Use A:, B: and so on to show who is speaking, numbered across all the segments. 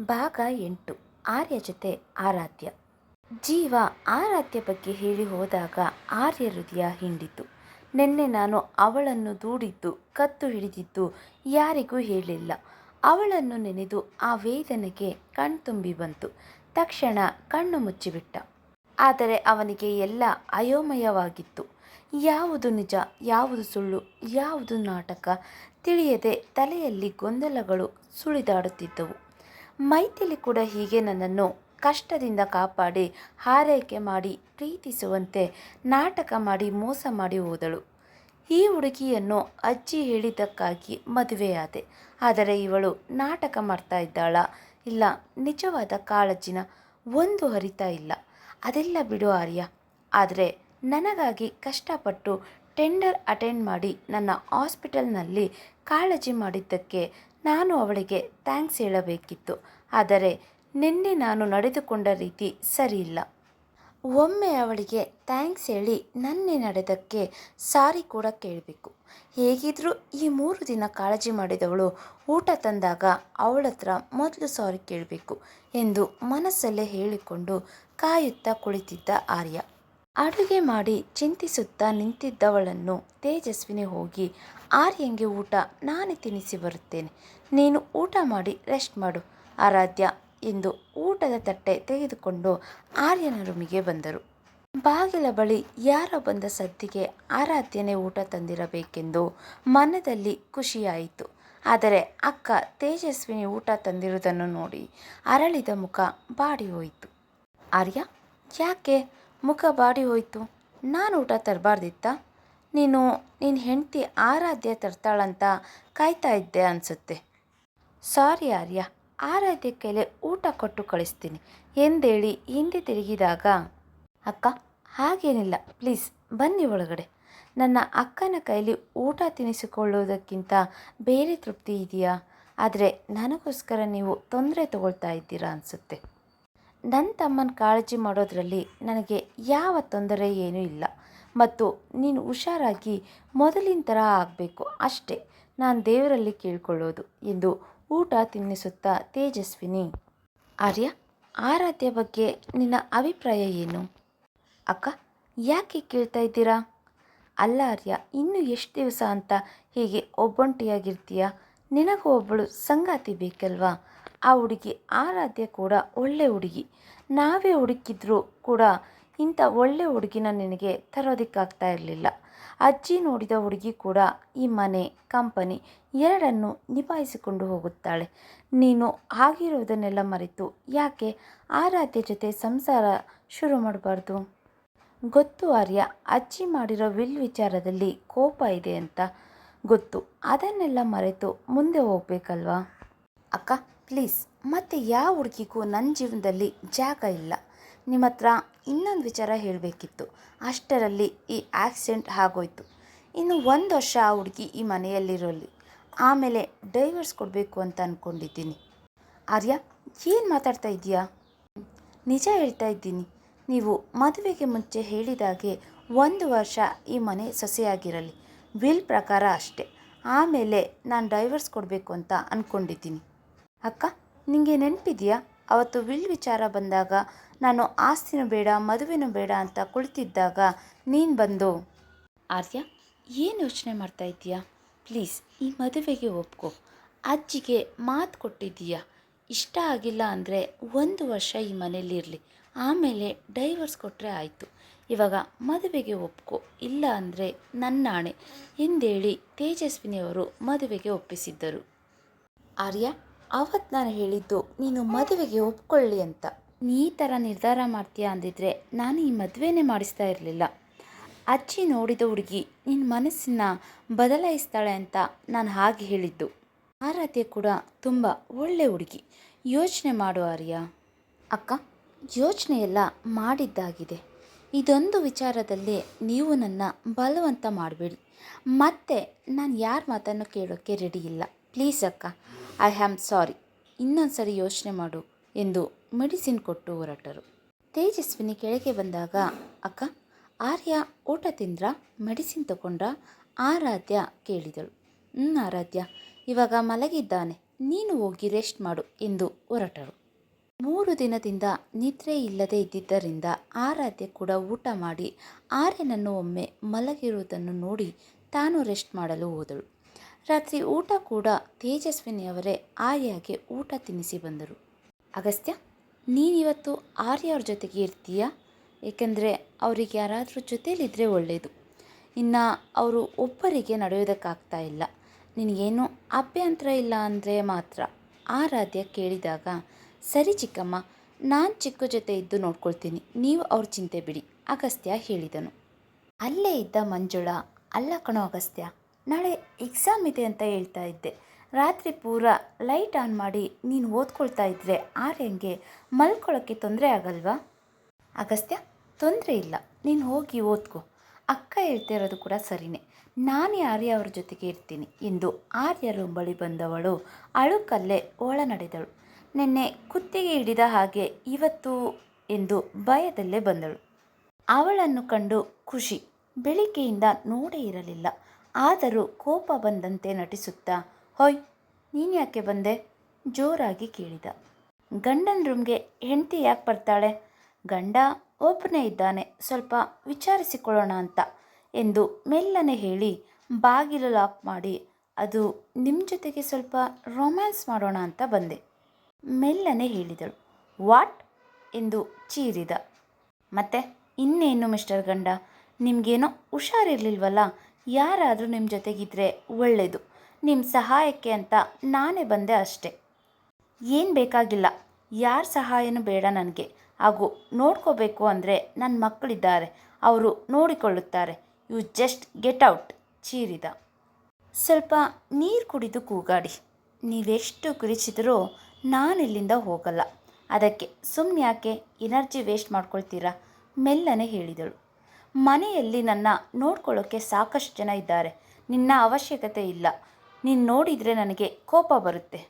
A: ಭಾಗ ಎಂಟು. ಆರ್ಯ ಜೊತೆ ಆರಾಧ್ಯ. ಜೀವ ಆರಾಧ್ಯ ಬಗ್ಗೆ ಹೇಳಿ ಹೋದಾಗ ಆರ್ಯ ಹೃದಯ ಹಿಂಡಿತು. ನಿನ್ನೆ ನಾನು ಅವಳನ್ನು ದೂಡಿದ್ದು, ಕತ್ತು ಹಿಡಿದಿದ್ದು ಯಾರಿಗೂ ಹೇಳಿಲ್ಲ. ಅವಳನ್ನು ನೆನೆದು ಆ ವೇದನೆಗೆ ಕಣ್ತುಂಬಿ ಬಂತು. ತಕ್ಷಣ ಕಣ್ಣು ಮುಚ್ಚಿಬಿಟ್ಟ. ಆದರೆ ಅವನಿಗೆ ಎಲ್ಲ ಅಯೋಮಯವಾಗಿತ್ತು. ಯಾವುದು ನಿಜ, ಯಾವುದು ಸುಳ್ಳು, ಯಾವುದು ನಾಟಕ, ತಿಳಿಯದೆ ತಲೆಯಲ್ಲಿ ಗೊಂದಲಗಳು ಸುಳಿದಾಡುತ್ತಿದ್ದವು. ಮೈಥಿಲಿ ಕೂಡ ಹೀಗೆ ನನ್ನನ್ನು ಕಷ್ಟದಿಂದ ಕಾಪಾಡಿ, ಹಾರೈಕೆ ಮಾಡಿ, ಪ್ರೀತಿಸುವಂತೆ ನಾಟಕ ಮಾಡಿ, ಮೋಸ ಮಾಡಿ ಹೋದಳು. ಈ ಹುಡುಗಿಯನ್ನು ಅಜ್ಜಿ ಹೇಳಿದ್ದಕ್ಕಾಗಿ ಮದುವೆಯಾದೆ. ಆದರೆ ಇವಳು ನಾಟಕ ಮಾಡ್ತಾ ಇದ್ದಾಳ? ಇಲ್ಲ, ನಿಜವಾದ ಕಾಳಜಿನ ಒಂದು ಹರಿತಾ ಇಲ್ಲ. ಅದೆಲ್ಲ ಬಿಡು ಆರ್ಯ. ಆದರೆ ನನಗಾಗಿ ಕಷ್ಟಪಟ್ಟು ಟೆಂಡರ್ ಅಟೆಂಡ್ ಮಾಡಿ ನನ್ನ ಹಾಸ್ಪಿಟಲ್ನಲ್ಲಿ ಕಾಳಜಿ ಮಾಡಿದ್ದಕ್ಕೆ ನಾನು ಅವಳಿಗೆ ಥ್ಯಾಂಕ್ಸ್ ಹೇಳಬೇಕಿತ್ತು, ಆದರೆ ನಿನ್ನೆ ನಾನು ನಡೆದುಕೊಂಡ ರೀತಿ ಸರಿಯಿಲ್ಲ. ಒಮ್ಮೆ ಅವಳಿಗೆ ಥ್ಯಾಂಕ್ಸ್ ಹೇಳಿ ನನ್ನೆ ನಡೆದಕ್ಕೆ ಸಾರಿ ಕೂಡ ಕೇಳಬೇಕು. ಹೇಗಿದ್ರೂ ಈ ಮೂರು ದಿನ ಕಾಳಜಿ ಮಾಡಿದವಳು ಊಟ ತಂದಾಗ ಅವಳ ಹತ್ರ ಮೊದಲು ಸಾರಿ ಕೇಳಬೇಕು ಎಂದು ಮನಸ್ಸಲ್ಲೇ ಹೇಳಿಕೊಂಡು ಕಾಯುತ್ತಾ ಕುಳಿತಿದ್ದ ಆರ್ಯ. ಅಡುಗೆ ಮಾಡಿ ಚಿಂತಿಸುತ್ತಾ ನಿಂತಿದ್ದವಳನ್ನು ತೇಜಸ್ವಿನಿ ಹೋಗಿ, ಆರ್ಯಂಗೆ ಊಟ, ನಾನೇ ತಿನ್ನಿಸಿ ಬರುತ್ತೇನೆ. ನೀನು ಊಟ ಮಾಡಿ ರೆಸ್ಟ್ ಮಾಡು, ಆರಾಧ್ಯ ಎಂದು ಊಟದ ತಟ್ಟೆ ತೆಗೆದುಕೊಂಡು ಆರ್ಯನ ರೂಮಿಗೆ ಬಂದರು. ಬಾಗಿಲ ಬಳಿ ಯಾರೋ ಬಂದ ಸದ್ದಿಗೆ ಆರಾಧ್ಯನೇ ಊಟ ತಂದಿರಬೇಕೆಂದು ಮನದಲ್ಲಿ ಖುಷಿಯಾಯಿತು. ಆದರೆ ಅಕ್ಕ ತೇಜಸ್ವಿನಿ ಊಟ ತಂದಿರುವುದನ್ನು ನೋಡಿ ಅರಳಿದ ಮುಖ ಬಾಡಿ ಹೋಯಿತು ಆರ್ಯ, ಯಾಕೆ? ಮುಖ ಬಾಡಿ ಹೋಯಿತು. ನಾನು ಊಟ ತರಬಾರ್ದಿತ್ತಾ? ನೀನು ನಿನ್ನ ಹೆಂಡತಿ ಆರಾಧ್ಯ ತರ್ತಾಳಂತ ಕಾಯ್ತಾ ಇದ್ದೆ ಅನಿಸುತ್ತೆ. ಸಾರಿ ಆರ್ಯ, ಆರಾಧ್ಯ ಕೈಲೇ ಊಟ ಕೊಟ್ಟು ಕಳಿಸ್ತೀನಿ. ಎಂದೇಳಿ ಹಿಂದೆ ತಿರುಗಿದಾಗ, ಅಕ್ಕ, ಹಾಗೇನಿಲ್ಲ. ಪ್ಲೀಸ್, ಬನ್ನಿ ಒಳಗಡೆ. ನನ್ನ ಅಕ್ಕನ ಕೈಲಿ ಊಟ ತಿನ್ನಿಸಿಕೊಳ್ಳುವುದಕ್ಕಿಂತ ಬೇರೆ ತೃಪ್ತಿ ಇದೆಯಾ? ಆದರೆ ನನಗೋಸ್ಕರ ನೀವು ತೊಂದರೆ ತಗೊಳ್ತಾ ಇದ್ದೀರಾ ಅನಿಸುತ್ತೆ. ನನ್ನ ತಮ್ಮನ ಕಾಳಜಿ ಮಾಡೋದರಲ್ಲಿ ನನಗೆ ಯಾವ ತೊಂದರೆ ಏನೂ ಇಲ್ಲ. ಮತ್ತು ನೀನು ಹುಷಾರಾಗಿ ಮೊದಲಿನ ಥರ ಆಗಬೇಕು ಅಷ್ಟೇ. ನಾನು ದೇವರಲ್ಲಿ ಕೇಳ್ಕೊಳ್ಳೋದು ಎಂದು ಊಟ ತಿನ್ನಿಸುತ್ತಾ ತೇಜಸ್ವಿನಿ. ಆರ್ಯ, ಆರಾಧ್ಯ ಬಗ್ಗೆ ನಿನ್ನ ಅಭಿಪ್ರಾಯ ಏನು? ಅಕ್ಕ, ಯಾಕೆ ಕೇಳ್ತಾ ಇದ್ದೀರಾ? ಅಲ್ಲ ಆರ್ಯ, ಇನ್ನೂ ಎಷ್ಟು ದಿವಸ ಅಂತ ಹೀಗೆ ಒಬ್ಬೊಂಟಿಯಾಗಿರ್ತೀಯ? ನಿನಗೂ ಒಬ್ಬಳು ಸಂಗಾತಿ ಬೇಕಲ್ವಾ? ಆ ಹುಡುಗಿ ಆರಾಧ್ಯ ಕೂಡ ಒಳ್ಳೆ ಹುಡುಗಿ. ನಾವೇ ಹುಡುಕಿದ್ರೂ ಕೂಡ ಇಂಥ ಒಳ್ಳೆ ಹುಡುಗಿನ ನಿನಗೆ ತರೋದಕ್ಕಾಗ್ತಾ ಇರಲಿಲ್ಲ. ಅಜ್ಜಿ ನೋಡಿದ ಹುಡುಗಿ ಕೂಡ ಈ ಮನೆ, ಕಂಪನಿ ಎರಡನ್ನು ನಿಭಾಯಿಸಿಕೊಂಡು ಹೋಗುತ್ತಾಳೆ. ನೀನು ಆಗಿರುವುದನ್ನೆಲ್ಲ ಮರೆತು ಯಾಕೆ ಆರಾಧ್ಯ ಜೊತೆ ಸಂಸಾರ ಶುರು ಮಾಡಬಾರ್ದು? ಗೊತ್ತು ಆರ್ಯ, ಅಜ್ಜಿ ಮಾಡಿರೋ ವಿಲ್ ವಿಚಾರದಲ್ಲಿ ಕೋಪ ಇದೆ ಅಂತ ಗೊತ್ತು. ಅದನ್ನೆಲ್ಲ ಮರೆತು ಮುಂದೆ ಹೋಗ್ಬೇಕಲ್ವಾ? ಅಕ್ಕ ಪ್ಲೀಸ್, ಮತ್ತೆ ಯಾವ ಹುಡುಗಿಗೂ ನನ್ನ ಜೀವನದಲ್ಲಿ ಜಾಗ ಇಲ್ಲ. ನಿಮ್ಮ ಹತ್ರ ಇನ್ನೊಂದು ವಿಚಾರ ಹೇಳಬೇಕಿತ್ತು. ಅಷ್ಟರಲ್ಲಿ ಈ ಆಕ್ಸಿಡೆಂಟ್ ಆಗೋಯ್ತು. ಇನ್ನು ಒಂದು ವರ್ಷ ಆ ಹುಡುಗಿ ಈ ಮನೆಯಲ್ಲಿರೋಲಿ. ಆಮೇಲೆ ಡೈವರ್ಸ್ ಕೊಡಬೇಕು ಅಂತ ಅಂದ್ಕೊಂಡಿದ್ದೀನಿ ಆರ್ಯ, ಏನು ಮಾತಾಡ್ತಾ ಇದೆಯಾ ನಿಜ ಹೇಳ್ತಾ ಇದ್ದೀನಿ. ನೀವು ಮದುವೆಗೆ ಮುಂಚೆ ಹೇಳಿದಾಗೆ ಒಂದು ವರ್ಷ ಈ ಮನೆ ಸೊಸೆಯಾಗಿರಲಿ. ವಿಲ್ ಪ್ರಕಾರ ಅಷ್ಟೆ. ಆಮೇಲೆ ನಾನು ಡೈವರ್ಸ್ ಕೊಡಬೇಕು ಅಂತ ಅಂದ್ಕೊಂಡಿದ್ದೀನಿ ಅಕ್ಕ ನಿಂಗೆ ನೆನಪಿದೆಯಾ? ಅವತ್ತು ವಿಲ್ ವಿಚಾರ ಬಂದಾಗ ನಾನು ಆಸ್ತಿನೂ ಬೇಡ ಮದುವೆನೂ ಬೇಡ ಅಂತ ಕುಳಿತಿದ್ದಾಗ ನೀನು ಬಂದು. ಆರ್ಯ ಏನು ಯೋಚನೆ ಮಾಡ್ತಾ ಇದ್ದೀಯಾ? ಪ್ಲೀಸ್ ಈ ಮದುವೆಗೆ ಒಪ್ಕೊ. ಅಜ್ಜಿಗೆ ಮಾತು ಕೊಟ್ಟಿದ್ದೀಯಾ? ಇಷ್ಟ ಆಗಿಲ್ಲ ಅಂದರೆ ಒಂದು ವರ್ಷ ಈ ಮನೇಲಿರಲಿ ಆಮೇಲೆ ಡೈವರ್ಸ್ ಕೊಟ್ಟರೆ ಆಯಿತು. ಇವಾಗ ಮದುವೆಗೆ ಒಪ್ಕೊ ಇಲ್ಲ ಅಂದರೆ ನನ್ನಾಣೆ. ಎಂದೇಳಿ ತೇಜಸ್ವಿನಿಯವರು ಮದುವೆಗೆ ಒಪ್ಪಿಸಿದ್ದರು. ಆರ್ಯ ಅವತ್ತು ನಾನು ಹೇಳಿದ್ದು, ನೀನು ಮದುವೆಗೆ ಒಪ್ಕೊಳ್ಳಿ ಅಂತ. ನೀ ಥರ ನಿರ್ಧಾರ ಮಾಡ್ತೀಯಾ ಅಂದಿದ್ರೆ ನಾನು ಈ ಮದುವೆನೇ ಮಾಡಿಸ್ತಾ ಇರಲಿಲ್ಲ. ಅಜ್ಜಿ ನೋಡಿದ ಹುಡುಗಿ ನಿನ್ನ ಮನಸ್ಸನ್ನ ಬದಲಾಯಿಸ್ತಾಳೆ ಅಂತ ನಾನು ಹಾಗೆ ಹೇಳಿದ್ದು. ಆರಾಧ್ಯ ಕೂಡ ತುಂಬ ಒಳ್ಳೆ ಹುಡುಗಿ. ಯೋಚನೆ ಮಾಡು ಆರ್ಯ. ಅಕ್ಕ ಯೋಚನೆ ಎಲ್ಲ ಮಾಡಿದ್ದಾಗಿದೆ. ಇದೊಂದು ವಿಚಾರದಲ್ಲಿ ನೀವು ನನ್ನ ಬಲವಂತ ಮಾಡಬೇಡಿ. ಮತ್ತೆ ನಾನು ಯಾರ ಮಾತನ್ನು ಕೇಳೋಕ್ಕೆ ರೆಡಿ ಇಲ್ಲ. ಪ್ಲೀಸ್ ಅಕ್ಕ. I am sorry. ಇನ್ನೊಂದು ಸರಿ ಯೋಚನೆ ಮಾಡು ಎಂದು ಮೆಡಿಸಿನ್ ಕೊಟ್ಟು ಹೊರಟರು. ತೇಜಸ್ವಿನಿ ಕೆಳಗೆ ಬಂದಾಗ, ಅಕ್ಕ, ಆರ್ಯ ಊಟ ತಿಂದ್ರಾ? ಮೆಡಿಸಿನ್ ತಗೊಂಡ್ರಾ? ಆರಾಧ್ಯ ಕೇಳಿದಳು. ಹ್ಞೂ ಆರಾಧ್ಯ. ಇವಾಗ ಮಲಗಿದ್ದಾನೆ. ನೀನು ಹೋಗಿ ರೆಸ್ಟ್ ಮಾಡು ಎಂದು ಹೊರಟರು. ಮೂರು ದಿನದಿಂದ ನಿದ್ರೆ ಇಲ್ಲದೆ ಇದ್ದಿದ್ದರಿಂದ ಆರಾಧ್ಯ ಕೂಡ ಊಟ ಮಾಡಿ ಆರ್ಯನನ್ನು ಒಮ್ಮೆ ಮಲಗಿರುವುದನ್ನು ನೋಡಿ ತಾನು ರೆಸ್ಟ್ ಮಾಡಲು ಹೋದಳು. ರಾತ್ರಿ ಊಟ ಕೂಡ ತೇಜಸ್ವಿನಿಯವರೇ ಆರ್ಯಾಗೆ ಊಟ ತಿನ್ನಿಸಿ ಬಂದರು. ಅಗಸ್ತ್ಯ, ನೀನಿವತ್ತು ಆರ್ಯ ಅವ್ರ ಜೊತೆಗೆ ಇರ್ತೀಯಾ? ಏಕೆಂದರೆ ಅವರಿಗೆ ಯಾರಾದರೂ ಜೊತೇಲಿದ್ದರೆ ಒಳ್ಳೆಯದು ಇನ್ನು ಅವರು ಒಬ್ಬರಿಗೆ ನಡೆಯೋದಕ್ಕಾಗ್ತಾ ಇಲ್ಲ. ನಿನಗೇನು ಅಭ್ಯಂತರ ಇಲ್ಲ ಅಂದರೆ ಮಾತ್ರ. ಆರಾಧ್ಯ ಕೇಳಿದಾಗ, ಸರಿ ಚಿಕ್ಕಮ್ಮ, ನಾನು ಚಿಕ್ಕ ಜೊತೆ ಇದ್ದು ನೋಡ್ಕೊಳ್ತೀನಿ. ನೀವು ಅವ್ರ ಚಿಂತೆ ಬಿಡಿ, ಅಗಸ್ತ್ಯ ಹೇಳಿದನು. ಅಲ್ಲೇ ಇದ್ದ ಮಂಜುಳ, ಅಲ್ಲ ಕಣೋ ಅಗಸ್ತ್ಯ. ನಾಳೆ ಎಕ್ಸಾಮ್ ಇದೆ ಅಂತ ಹೇಳ್ತಾ ಇದ್ದೆ. ರಾತ್ರಿ ಪೂರ ಲೈಟ್ ಆನ್ ಮಾಡಿ ನೀನು ಓದ್ಕೊಳ್ತಾ ಇದ್ದರೆ ಆರ್ಯಂಗೆ ಮಲ್ಕೊಳ್ಳೋಕ್ಕೆ ತೊಂದರೆ ಆಗಲ್ವಾ? ಅಗಸ್ತ್ಯ, ತೊಂದರೆ ಇಲ್ಲ. ನೀನು ಹೋಗಿ ಓದ್ಕೊ. ಅಕ್ಕ ಹೇಳ್ತಿರೋದು ಕೂಡ ಸರಿನೇ. ನಾನೇ ಆರ್ಯ ಅವ್ರ ಜೊತೆಗೆ ಇರ್ತೀನಿ ಎಂದು ಆರ್ಯ ರೂಂಬಳಿ ಬಂದವಳು ಅಳುಕಲ್ಲೇ ಒಳ ನಡೆದಳು ನಿನ್ನೆ ಕುತ್ತಿಗೆ ಹಿಡಿದ ಹಾಗೆ ಇವತ್ತು ಎಂದು ಭಯದಲ್ಲೇ ಬಂದಳು. ಅವಳನ್ನು ಕಂಡು ಖುಷಿ. ಬೆಳಿಗ್ಗೆಯಿಂದ ನೋಡೇ ಇರಲಿಲ್ಲ. ಆದರೂ ಕೋಪ ಬಂದಂತೆ ನಟಿಸುತ್ತಾ, ಹೊಯ್ ನೀನ್ಯಾಕೆ ಬಂದೆ? ಜೋರಾಗಿ ಕೇಳಿದ. ಗಂಡನ ರೂಮ್ಗೆ ಹೆಂಡತಿ ಯಾಕೆ ಬರ್ತಾಳೆ? ಗಂಡ ಒಬ್ಬನೇ ಇದ್ದಾನೆ, ಸ್ವಲ್ಪ ವಿಚಾರಿಸಿಕೊಳ್ಳೋಣ ಅಂತ ಎಂದು ಮೆಲ್ಲನೆ ಹೇಳಿ ಬಾಗಿಲು ಲಾಕ್ ಮಾಡಿ, ಅದು ನಿಮ್ಮ ಜೊತೆಗೆ ಸ್ವಲ್ಪ ರೊಮ್ಯಾನ್ಸ್ ಮಾಡೋಣ ಅಂತ ಬಂದೆ. ಮೆಲ್ಲನೆ ಹೇಳಿದಳು. ವಾಟ್? ಎಂದು ಚೀರಿದ. ಮತ್ತೆ ಇನ್ನೇನು ಮಿಸ್ಟರ್ ಗಂಡ? ನಿಮಗೇನೋ ಹುಷಾರಿರ್ಲಿಲ್ವಲ್ಲ? ಯಾರಾದರೂ ನಿಮ್ಮ ಜೊತೆಗಿದ್ರೆ ಒಳ್ಳೆಯದು ನಿಮ್ಮ ಸಹಾಯಕ್ಕೆ ಅಂತ ನಾನೇ ಬಂದೆ ಅಷ್ಟೆ. ಏನು ಬೇಕಾಗಿಲ್ಲ. ಯಾರ ಸಹಾಯನೂ ಬೇಡ ನನಗೆ. ಹಾಗೂ ನೋಡ್ಕೋಬೇಕು ಅಂದರೆ ನನ್ನ ಮಕ್ಕಳಿದ್ದಾರೆ ಅವರು ನೋಡಿಕೊಳ್ಳುತ್ತಾರೆ. ಯು ಜಸ್ಟ್ ಗೆಟ್ ಔಟ್, ಚೀರಿದ. ಸ್ವಲ್ಪ ನೀರು ಕುಡಿದು ಕೂಗಾಡಿ. ನೀವೆಷ್ಟು ನಾನು ಇಲ್ಲಿಂದ ಹೋಗಲ್ಲ. ಅದಕ್ಕೆ ಸುಮ್ಮನೆ ಯಾಕೆ ಎನರ್ಜಿ ವೇಸ್ಟ್ ಮಾಡ್ಕೊಳ್ತೀರಾ? ಮೆಲ್ಲನೆ ಹೇಳಿದಳು. ಮನೆಯಲ್ಲಿ ನನ್ನ ನೋಡ್ಕೊಳ್ಳೋಕ್ಕೆ ಸಾಕಷ್ಟು ಜನ ಇದ್ದಾರೆ. ನಿನ್ನ ಅವಶ್ಯಕತೆ ಇಲ್ಲ. ನೀನು ನೋಡಿದರೆ ನನಗೆ ಕೋಪ ಬರುತ್ತೆ.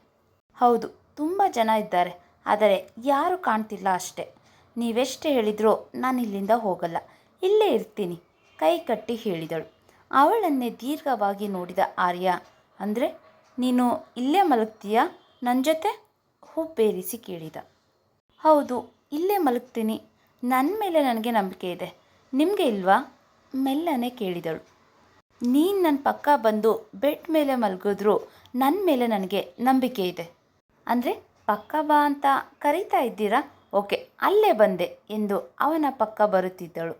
A: ಹೌದು, ತುಂಬ ಜನ ಇದ್ದಾರೆ. ಆದರೆ ಯಾರೂ ಕಾಣ್ತಿಲ್ಲ ಅಷ್ಟೆ. ನೀವೆಷ್ಟು ಹೇಳಿದರೂ ನಾನು ಇಲ್ಲಿಂದ ಹೋಗಲ್ಲ. ಇಲ್ಲೇ ಇರ್ತೀನಿ, ಕೈ ಕಟ್ಟಿ ಹೇಳಿದಳು. ಅವಳನ್ನೇ ದೀರ್ಘವಾಗಿ ನೋಡಿದ ಆರ್ಯ, ಅಂದರೆ, ನೀನು ಇಲ್ಲೇ ಮಲಗ್ತೀಯಾ? ನನ್ನ ಜೊತೆ? ಹುಬ್ಬೇರಿಸಿ ಕೇಳಿದ. ಹೌದು, ಇಲ್ಲೇ ಮಲಗ್ತೀನಿ. ನನ್ನ ಮೇಲೆ ನನಗೆ ನಂಬಿಕೆ ಇದೆ. ನಿಮಗೆ ಇಲ್ವಾ? ಮೆಲ್ಲನೆ ಕೇಳಿದಳು. ನೀನು ನನ್ನ ಪಕ್ಕ ಬಂದು ಬೆಡ್ ಮೇಲೆ ಮಲಗಿದ್ರು ನನ್ನ ಮೇಲೆ ನನಗೆ ನಂಬಿಕೆ ಇದೆ. ಅಂದರೆ ಪಕ್ಕ ಬಾ ಅಂತ ಕರೀತಾ ಇದ್ದೀರಾ? ಓಕೆ, ಅಲ್ಲೇ ಬಂದೆ ಎಂದು ಅವನ ಪಕ್ಕ ಬರುತ್ತಿದ್ದಳು.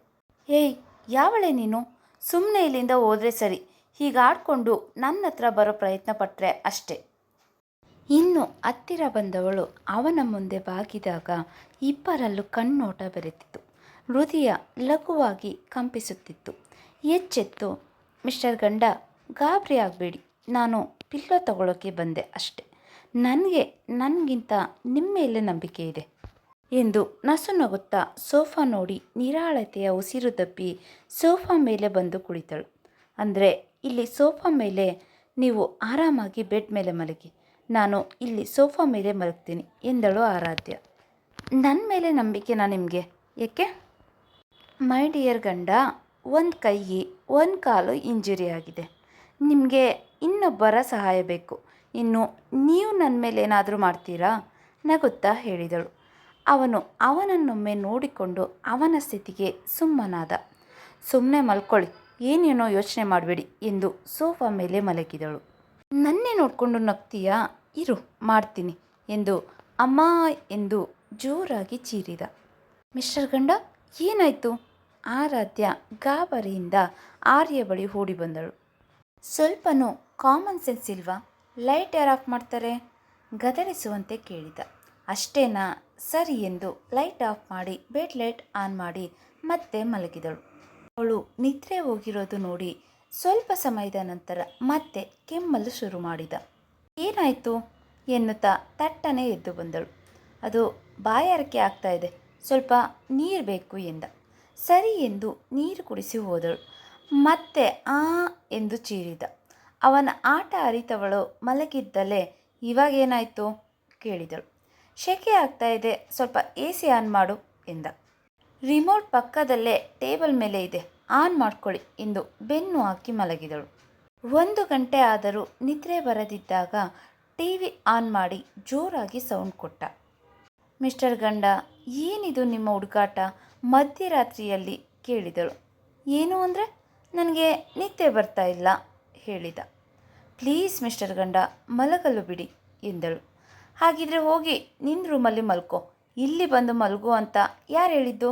A: ಏಯ್, ಯಾವಳೆ ನೀನು? ಸುಮ್ಮನೆ ಇಲ್ಲಿಂದ ಹೋದರೆ ಸರಿ. ಹೀಗಾಡಿಕೊಂಡು ನನ್ನ ಹತ್ರ ಬರೋ ಪ್ರಯತ್ನ ಪಟ್ಟರೆ ಅಷ್ಟೇ. ಇನ್ನು ಹತ್ತಿರ ಬಂದವಳು ಅವನ ಮುಂದೆ ಬಾಗಿದಾಗ ಇಬ್ಬರಲ್ಲೂ ಕಣ್ಣೋಟ ಬೆರೆತಿತ್ತು. ಹೃದಯ ಲಘುವಾಗಿ ಕಂಪಿಸುತ್ತಿತ್ತು. ಎಚ್ಚೆತ್ತು, ಮಿಸ್ಟರ್ ಗಂಡ, ಗಾಬರಿ ಆಗಬೇಡಿ. ನಾನು ಪಿಲ್ಲೋ ತಗೊಳ್ಳೋಕ್ಕೆ ಬಂದೆ ಅಷ್ಟೆ. ನನಗೆ, ನನಗಿಂತ ನಿಮ್ಮ ಮೇಲೆ ನಂಬಿಕೆ ಇದೆ ಎಂದು ನಸು ನಗುತ್ತಾ ಸೋಫಾ ನೋಡಿ ನಿರಾಳತೆಯ ಉಸಿರು ತಪ್ಪಿ ಸೋಫಾ ಮೇಲೆ ಬಂದು ಕುಳಿತಳು. ಅಂದರೆ ಇಲ್ಲಿ ಸೋಫಾ ಮೇಲೆ ನೀವು ಆರಾಮಾಗಿ ಬೆಡ್ ಮೇಲೆ ಮಲಗಿ. ನಾನು ಇಲ್ಲಿ ಸೋಫಾ ಮೇಲೆ ಮಲಗ್ತೀನಿ ಎಂದಳು ಆರಾಧ್ಯ. ನನ್ನ ಮೇಲೆ ನಂಬಿಕೆನಾ ನಿಮಗೆ, ಏಕೆ? ಮೈ ಡಿಯರ್ ಗಂಡ, ಒಂದು ಕೈಗೆ ಒಂದು ಕಾಲು ಇಂಜುರಿ ಆಗಿದೆ. ನಿಮಗೆ ಇನ್ನೊಬ್ಬರ ಸಹಾಯ ಬೇಕು. ಇನ್ನು ನೀವು ನನ್ನ ಮೇಲೆ ಏನಾದರೂ ಮಾಡ್ತೀರಾ? ನಗುತ್ತಾ ಹೇಳಿದಳು. ಅವನು ಅವನನ್ನೊಮ್ಮೆ ನೋಡಿಕೊಂಡು ಅವನ ಸ್ಥಿತಿಗೆ ಸುಮ್ಮನಾದ. ಸುಮ್ಮನೆ ಮಲ್ಕೊಳ್ಳಿ, ಏನೇನೋ ಯೋಚನೆ ಮಾಡಬೇಡಿ ಎಂದು ಸೋಫಾ ಮೇಲೆ ಮಲಗಿದಳು. ನನ್ನೇ ನೋಡಿಕೊಂಡು ನಗ್ತೀಯಾ? ಇರು, ಮಾಡ್ತೀನಿ ಎಂದು ಅಮ್ಮ ಎಂದು ಜೋರಾಗಿ ಚೀರಿದ. ಮಿಸ್ಟರ್ ಗಂಡ, ಏನಾಯಿತು? ಆರಾಧ್ಯ ಗಾಬರಿಯಿಂದ ಆರ್ಯ ಬಳಿ ಓಡಿ ಬಂದಳು. ಸ್ವಲ್ಪನೂ ಕಾಮನ್ ಸೆನ್ಸ್ ಇಲ್ವಾ? ಲೈಟ್ ಯಾರು ಆಫ್ ಮಾಡ್ತಾರೆ? ಗದರಿಸುವಂತೆ ಕೇಳಿದ. ಅಷ್ಟೇನಾ? ಸರಿ ಎಂದು ಲೈಟ್ ಆಫ್ ಮಾಡಿ ಬೆಡ್ ಲೈಟ್ ಆನ್ ಮಾಡಿ, ಮತ್ತೆ ಮಲಗಿದಳು. ಅವಳು ನಿದ್ರೆ ಹೋಗಿರೋದು ನೋಡಿ ಸ್ವಲ್ಪ ಸಮಯದ ನಂತರ ಮತ್ತೆ ಕೆಮ್ಮಲು ಶುರು ಮಾಡಿದ. ಏನಾಯಿತು? ಎನ್ನುತ್ತಾ ತಟ್ಟನೆ ಎದ್ದು ಬಂದಳು. ಅದು ಬಾಯಾರಿಕೆ ಆಗ್ತಾ ಇದೆ. ಸ್ವಲ್ಪ ನೀರು ಬೇಕು ಎಂದ. ಸರಿ ಎಂದು ನೀರು ಕುಡಿಸಿ ಹೋದಳು. ಮತ್ತೆ ಆ ಎಂದು ಚೀರಿದ. ಅವನ ಆಟ ಅರಿತವಳು ಮಲಗಿದ್ದಲೇ ಇವಾಗೇನಾಯಿತು? ಕೇಳಿದಳು. ಶೆಕೆ ಆಗ್ತಾ ಇದೆ. ಸ್ವಲ್ಪ ಎ ಸಿ ಆನ್ ಮಾಡು ಎಂದ. ರಿಮೋಟ್ ಪಕ್ಕದಲ್ಲೇ ಟೇಬಲ್ ಮೇಲೆ ಇದೆ. ಆನ್ ಮಾಡ್ಕೊಳ್ಳಿ ಎಂದು ಬೆನ್ನು ಹಾಕಿ ಮಲಗಿದಳು. ಒಂದು ಗಂಟೆ ಆದರೂ ನಿದ್ರೆ ಬರದಿದ್ದಾಗ ಟಿ ವಿ ಆನ್ ಮಾಡಿ ಜೋರಾಗಿ ಸೌಂಡ್ ಕೊಟ್ಟ. ಮಿಸ್ಟರ್ ಗಂಡ, ಏನಿದು ನಿಮ್ಮ ಹುಡುಗಾಟ ಮಧ್ಯರಾತ್ರಿಯಲ್ಲಿ ಕೇಳಿದಳು. ಏನು ಅಂದರೆ? ನನಗೆ ನಿದ್ದೆ ಬರ್ತಾ ಇಲ್ಲ, ಹೇಳಿದ. ಪ್ಲೀಸ್ ಮಿಸ್ಟರ್ ಗಂಡ, ಮಲಗಲು ಬಿಡಿ, ಎಂದಳು. ಹಾಗಿದ್ರೆ ಹೋಗಿ ನಿನ್ನ ರೂಮಲ್ಲಿ ಮಲ್ಕೋ. ಇಲ್ಲಿ ಬಂದು ಮಲಗು ಅಂತ ಯಾರು ಹೇಳಿದ್ದು?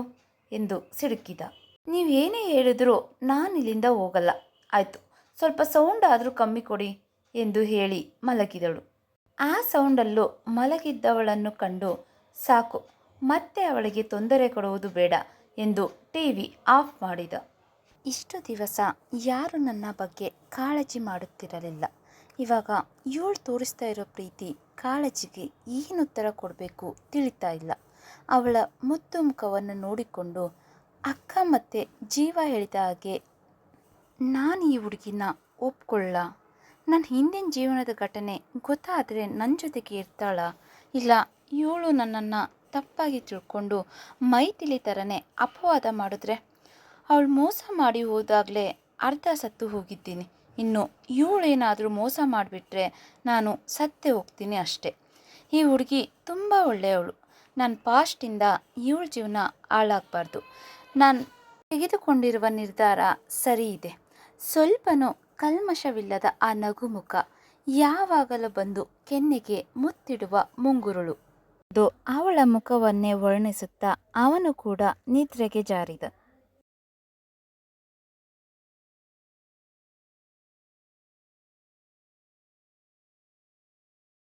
A: ಎಂದು ಸಿಡುಕಿದ. ನೀವೇನೇ ಹೇಳಿದರೂ ನಾನು ಇಲ್ಲಿಂದ ಹೋಗಲ್ಲ, ಆಯಿತು. ಸ್ವಲ್ಪ ಸೌಂಡ್ ಆದರೂ ಕಮ್ಮಿ ಕೊಡಿ, ಎಂದು ಹೇಳಿ ಮಲಗಿದಳು. ಆ ಸೌಂಡಲ್ಲೂ ಮಲಗಿದ್ದವಳನ್ನು ಕಂಡು ಸಾಕು. ಮತ್ತೆ ಅವಳಿಗೆ ತೊಂದರೆ ಕೊಡುವುದು ಬೇಡ ಎಂದು ಟಿವಿ ಆಫ್ ಮಾಡಿದ. ಇಷ್ಟು ದಿವಸ ಯಾರು ನನ್ನ ಬಗ್ಗೆ ಕಾಳಜಿ ಮಾಡುತ್ತಿರಲಿಲ್ಲ. ಇವಾಗ ಇವಳು ತೋರಿಸ್ತಾ ಇರೋ ಪ್ರೀತಿ ಕಾಳಜಿಗೆ ಏನು ಉತ್ತರ ಕೊಡಬೇಕು ತಿಳಿತಾ ಇಲ್ಲ. ಅವಳ ಮುದ್ದು ಮುಖವನ್ನು ನೋಡಿಕೊಂಡು ಅಕ್ಕ ಮತ್ತೆ ಜೀವ ಹೇಳಿದ ಹಾಗೆ, ನಾನು ಈ ಹುಡುಗಿನ ಒಪ್ಕೊಳ್ಳ? ನನ್ನ ಹಿಂದಿನ ಜೀವನದ ಘಟನೆ ಗೊತ್ತಾದರೆ ನನ್ನ ಜೊತೆಗೆ ಇರ್ತಾಳ? ಇಲ್ಲ, ಇವಳು ನನ್ನನ್ನು ತಪ್ಪಾಗಿ ತಿಳ್ಕೊಂಡು ಮೈತಿಲಿ ಥರನೇ ಅಪವಾದ ಮಾಡಿದ್ರೆ ಅವಳು ಮೋಸ ಮಾಡಿ ಹೋದಾಗಲೇ ಅರ್ಧ ಸತ್ತು ಹೋಗಿದ್ದೀನಿ. ಇನ್ನು ಇವಳೇನಾದರೂ ಮೋಸ ಮಾಡಿಬಿಟ್ರೆ ನಾನು ಸತ್ತೇ ಹೋಗ್ತೀನಿ ಅಷ್ಟೆ. ಈ ಹುಡುಗಿ ತುಂಬ ಒಳ್ಳೆಯವಳು. ನನ್ನ ಪಾಸ್ಟಿಂದ ಇವಳ ಜೀವನ ಹಾಳಾಗಬಾರ್ದು. ನಾನು ತೆಗೆದುಕೊಂಡಿರುವ ನಿರ್ಧಾರ ಸರಿ ಇದೆ. ಸ್ವಲ್ಪನೂ ಕಲ್ಮಶವಿಲ್ಲದ ಆ ನಗುಮುಖ ಯಾವಾಗಲೂ ಬಂದು ಕೆನ್ನೆಗೆ ಮುತ್ತಿಡುವ ಮುಂಗುರುಳು. ಅವಳ ಮುಖವನ್ನೇ ವರ್ಣಿಸುತ್ತಾ ಅವನು ಕೂಡ ನಿದ್ರೆಗೆ ಜಾರಿದ.